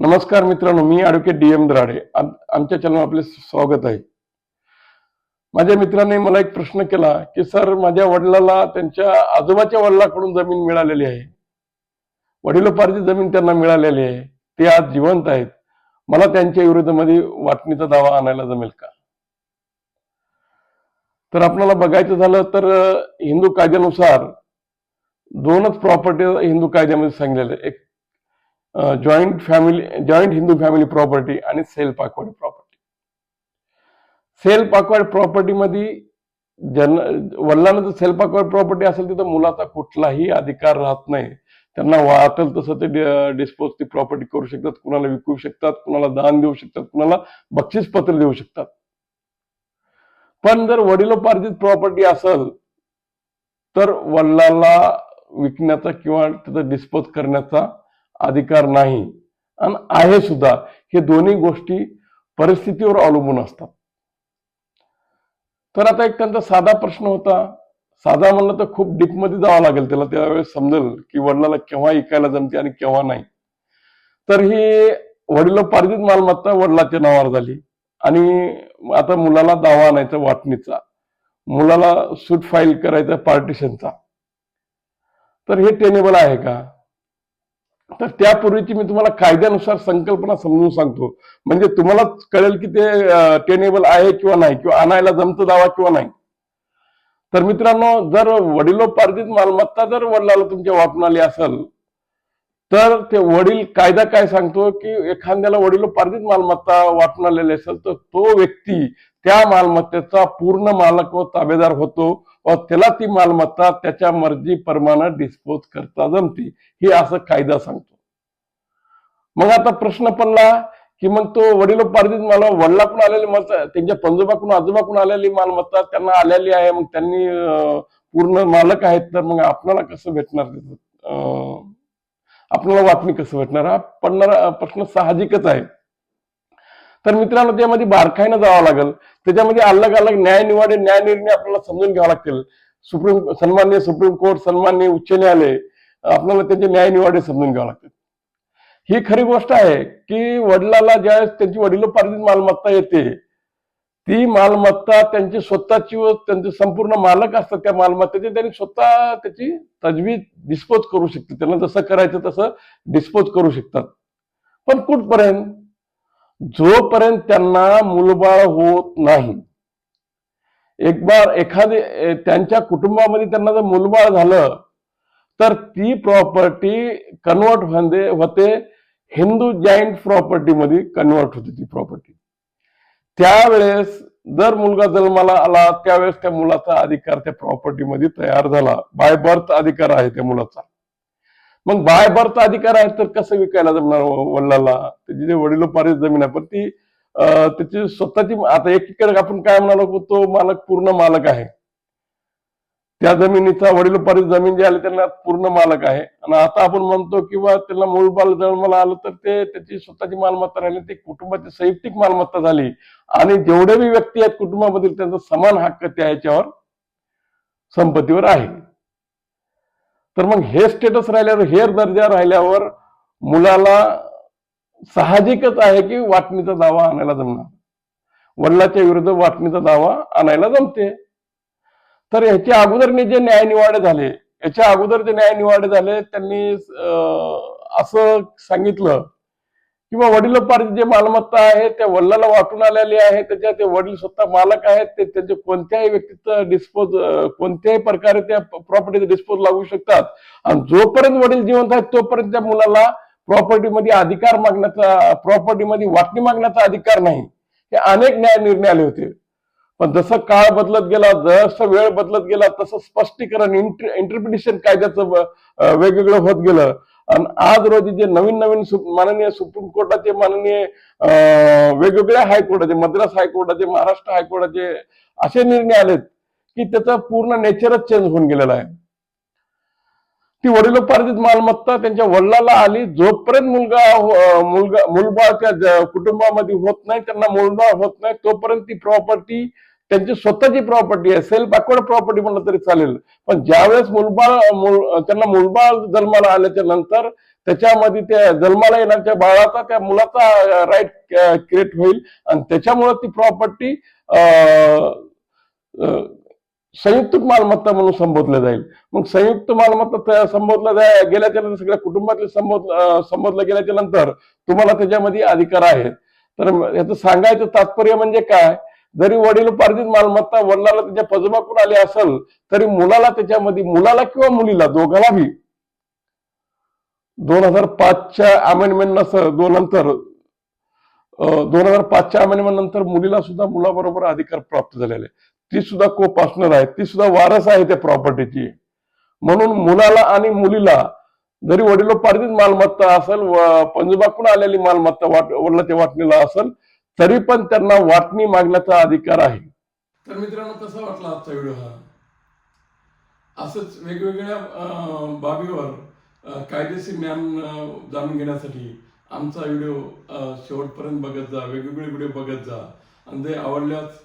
नमस्कार मित्रांनो मी ॲडव्होकेट डी एम दराडे. आमच्या चॅनल आपले स्वागत आहे. माझ्या मित्राने मला एक प्रश्न केला की सर माझ्या वडिलाला त्यांच्या आजोबाच्या वडिलाकडून जमीन मिळालेली आहे. वडिलोपार्जित जमीन त्यांना मिळालेली आहे. ते आज जिवंत आहेत. मला त्यांच्या विरोधामध्ये वाटणीचा दावा आणायला जमेल का? तर आपल्याला बघायचं झालं तर हिंदू कायद्यानुसार दोनच प्रॉपर्टी हिंदू कायद्यामध्ये सांगितलेले एक joint family joint Hindu family property आणि सेल पाकवाड प्रॉपर्टी सेल पाकवाड प्रॉपर्टी मध्ये जन वडिलांना जर सेल पाकवाड प्रॉपर्टी असेल तिथं मुलाचा कुठलाही अधिकार राहत नाही. त्यांना वाटेल तसं ते डिस्पोज ती प्रॉपर्टी करू शकतात कुणाला विकू शकतात कुणाला दान देऊ शकतात कुणाला बक्षीस पत्र देऊ शकतात. पण जर वडिलोपार्जित प्रॉपर्टी असेल तर वडिलाला विकण्याचा किंवा त्याचा डिस्पोज करण्याचा अधिकार नाही. आणि आहे सुद्धा. हे दोन्ही गोष्टी परिस्थितीवर अवलंबून असतात. तर आता एक त्यांचा साधा प्रश्न होता. साधा म्हणलं तर खूप डीपमध्ये जावं लागेल. त्याला त्यावेळेस समजेल की वडिलाला केव्हा ऐकायला जमते आणि केव्हा नाही. तर ही वडिलोपार्जित मालमत्ता वडिलाच्या नावावर झाली. आणि आता मुलाला दावा आणायचा वाटणीचा. मुलाला सूट फाईल करायचा पार्टिशनचा तर हे टेनेबल आहे का? तर त्यापूर्वीची मी तुम्हाला कायद्यानुसार संकल्पना समजून सांगतो. म्हणजे तुम्हाला कळेल की ते टेनेबल आहे किंवा नाही किंवा आणायला जमतं दावा किंवा नाही. तर मित्रांनो जर वडिलोपार्जित मालमत्ता जर वडिलाला तुमच्या वापनाली आली असेल तर ते वडील कायदा काय सांगतो की एखाद्याला वडिलोपार्जित मालमत्ता वाटून आलेली असेल तर तो व्यक्ती त्या मालमत्तेचा पूर्ण मालक व ताबेदार होतो व त्याला ती मालमत्ता त्याच्या मर्जी मर्जीप्रमाणे डिस्पोज करता जमते. हे असं कायदा सांगतो. मग आता प्रश्न पडला की मग तो वडिलोपार्जित माल वडिलाकडून आलेली मालमत्ता त्यांच्या पंजोबाकडून आजोबाकडून आलेली मालमत्ता त्यांना आलेली आहे मग त्यांनी पूर्ण मालक आहेत तर मग आपल्याला कसं भेटणार? अं, आपल्याला वाटणी कसं भेटणार? हा पडणारा प्रश्न साहजिकच आहे. तर मित्रांनो त्यामध्ये बारकाईनं जावं लागेल. त्याच्यामध्ये अलग अलग न्याय निवाडे न्याय निर्णय आपल्याला समजून घ्यावा लागतील. सुप्रीम सन्मान्य सुप्रीम कोर्ट सन्मान्य उच्च न्यायालय आपल्याला त्यांचे न्याय निवाडे समजून घ्यावं लागतील. ही खरी गोष्ट आहे की वडिलाला ज्यावेळेस त्यांची वडिलोपार्जित मालमत्ता येते ती मालमत्ता त्यांची स्वतःची व त्यांचे संपूर्ण मालक असतात त्या मालमत्तेचे त्यांनी स्वतः त्याची तजवीज डिस्पोज करू शकते. त्यांना जसं करायचं तसं डिस्पोज करू शकतात. पण कुठपर्यंत? जोपर्यंत त्यांना मुलबाळ होत नाही. एक बार एखादे त्यांच्या कुटुंबामध्ये त्यांना जर मुलबाळ झालं तर ती प्रॉपर्टी कन्वर्ट होते होते हिंदू जॉईंट प्रॉपर्टीमध्ये कन्वर्ट होते ती प्रॉपर्टी त्यावेळेस जर मुलगा जन्माला आला त्यावेळेस त्या मुलाचा अधिकार त्या प्रॉपर्टीमध्ये तयार झाला. बाय बर्थ अधिकार आहे त्या मुलाचा. मग बाय बर्थ अधिकार आहे तर कसं विकायला जमणार वडिलाला? त्याची जे वडिलोपार्जित जमीन आहे पण ती त्याची स्वतःची आता एकीकडे आपण काय म्हणालो तो मालक पूर्ण मालक आहे. त्या जमिनीचा वडिलोपार्जित जमीन जी आली त्यांना पूर्ण मालक आहे. आणि आता आपण म्हणतो किंवा त्याला मूलबाल जन्माला आलं तर ते त्याची स्वतःची मालमत्ता राहिली ती कुटुंबाची संयुक्तिक मालमत्ता झाली. आणि जेवढे बी व्यक्ती आहेत कुटुंबामधील त्यांचा समान हक्क त्या याच्यावर संपत्तीवर आहे. तर मग हे स्टेटस राहिल्यावर हेर दर्जा राहिल्यावर मुलाला साहजिकच आहे की वाटणीचा दावा आणायला जमणार? वडिलाच्या विरुद्ध वाटणीचा दावा आणायला जमते. तर ह्याच्या अगोदरने जे न्यायनिवाडे झाले याच्या अगोदर जे न्यायनिवाडे झाले त्यांनी असं सांगितलं किंवा वडिलोपार्जित जे मालमत्ता आहे त्या वडिलाला वाटून आलेली आहे त्याच्या ते वडील स्वतः मालक आहेत ते त्यांचे कोणत्याही व्यक्तीचं डिस्पोज कोणत्याही प्रकारे त्या प्रॉपर्टीचा डिस्पोज लागू शकतात. आणि जोपर्यंत वडील जिवंत आहेत तोपर्यंत त्या मुलाला प्रॉपर्टीमध्ये अधिकार मागण्याचा प्रॉपर्टीमध्ये वाटणी मागण्याचा अधिकार नाही. हे अनेक न्याय निर्णय आले होते. पण जसं काळ बदलत गेला जसं वेळ बदलत गेला तसं स्पष्टीकरण इंटरप्रिटेशन कायद्याचं वेगवेगळं होत गेलं. आणि आज रोजी जे नवीन नवीन माननीय सुप्रीम कोर्टाचे माननीय वेगवेगळ्या हायकोर्टाचे मद्रास हायकोर्टाचे महाराष्ट्र हायकोर्टाचे असे निर्णय आलेत की त्याचा पूर्ण नेचरच चेंज होऊन गेलेला आहे. ती वडिलोपार्जित मालमत्ता त्यांच्या वडिलाला आली. जोपर्यंत मुलगा मुलगा मुलबाळ त्या कुटुंबामध्ये होत नाही त्यांना मुलबाळ होत नाही तोपर्यंत ती प्रॉपर्टी त्यांची स्वतःची प्रॉपर्टी आहे. सेल्फ बॅकवर्ड प्रॉपर्टी म्हणलं तरी चालेल. पण ज्यावेळेस मुलबाळ त्यांना मुलबाळ जन्माला आल्याच्यानंतर त्याच्यामध्ये त्या जन्माला येणाऱ्या बाळाचा त्या मुलाचा राईट क्रिएट होईल. आणि त्याच्यामुळे ती प्रॉपर्टी संयुक्त मालमत्ता म्हणून संबोधलं जाईल. मग संयुक्त मालमत्ता संबोधलं गेल्याच्यानंतर सगळ्या कुटुंबातले संबोध संबोधलं गेल्याच्यानंतर तुम्हाला त्याच्यामध्ये अधिकार आहेत. तर याचं सांगायचं तात्पर्य म्हणजे काय? जरी वडीलपार्जित मालमत्ता वडिलाला त्याच्या पजमाकून आली असेल तरी मुलाला त्याच्यामध्ये मुलाला किंवा मुलीला दोघाला दोन हजार पाचच्या अमेंडमेंट दोन नंतर दोन हजार पाचच्या अमेंडमेंट नंतर मुलीला सुद्धा मुलाबरोबर अधिकार प्राप्त झालेले ती सुद्धा को पार्टनर आहे. ती सुद्धा वारस आहे त्या प्रॉपर्टीची म्हणून मुलाला आणि मुलीला जरी वडिलोपार्जित मालमत्ता असेल व पंजोबाकडून आलेली मालमत्ता वाट वडिलाच्या वाटणीला असेल तरी पण त्यांना वाटणी मागण्याचा अधिकार आहे. तर मित्रांनो कसा वाटला आजचा व्हिडिओ हा? असंच वेगवेगळ्या बाबीवर कायदेशीर ज्ञान जाणून घेण्यासाठी आमचा व्हिडिओ शेवटपर्यंत बघत जा. वेगवेगळे व्हिडिओ बघत जा. आणि ते आवडल्यास